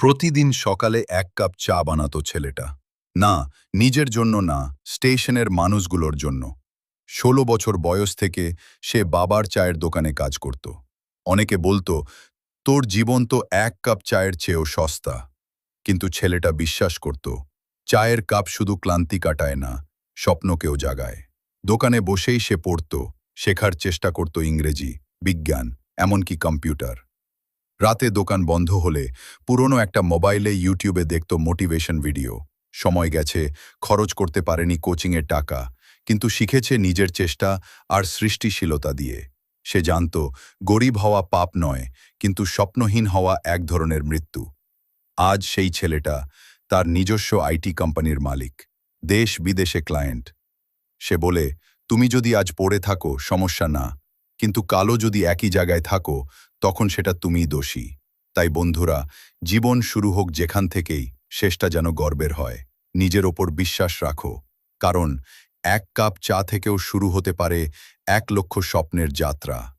প্রতিদিন সকালে এক কাপ চা বানাতো ছেলেটা। না, নিজের জন্য না, স্টেশনের মানুষগুলোর জন্য। ষোলো বছর বয়স থেকে সে বাবার চায়ের দোকানে কাজ করত। অনেকে বলতো, তোর জীবন তো এক কাপ চায়ের চেয়েও সস্তা। কিন্তু ছেলেটা বিশ্বাস করত, চায়ের কাপ শুধু ক্লান্তি কাটায় না, স্বপ্নকেও জাগায়। দোকানে বসেই সে পড়ত, শেখার চেষ্টা করত ইংরেজি, বিজ্ঞান, এমনকি কম্পিউটার। রাতে দোকান বন্ধ হলে পুরনো একটা মোবাইলে ইউটিউবে দেখত মোটিভেশন ভিডিও। সময় গেছে, খরচ করতে পারেনি কোচিংয়ের টাকা, কিন্তু শিখেছে নিজের চেষ্টা আর সৃষ্টিশীলতা দিয়ে। সে জানত, গরিব হওয়া পাপ নয়, কিন্তু স্বপ্নহীন হওয়া এক ধরনের মৃত্যু। আজ সেই ছেলেটা তার নিজস্ব আইটি কোম্পানির মালিক, দেশ বিদেশে ক্লায়েন্ট। সে বলে, তুমি যদি আজ পড়ে থাকো, সমস্যা না। কিন্তু কালো যদি একই জায়গায় থাকো, তখন সেটা তুমিই দোষী। তাই বন্ধুরা, জীবন শুরু হোক যেখান থেকেই, শেষটা যেন গর্বের হয়। নিজের ওপর বিশ্বাস রাখো। কারণ, এক কাপ চা থেকেও শুরু হতে পারে এক লক্ষ স্বপ্নের যাত্রা।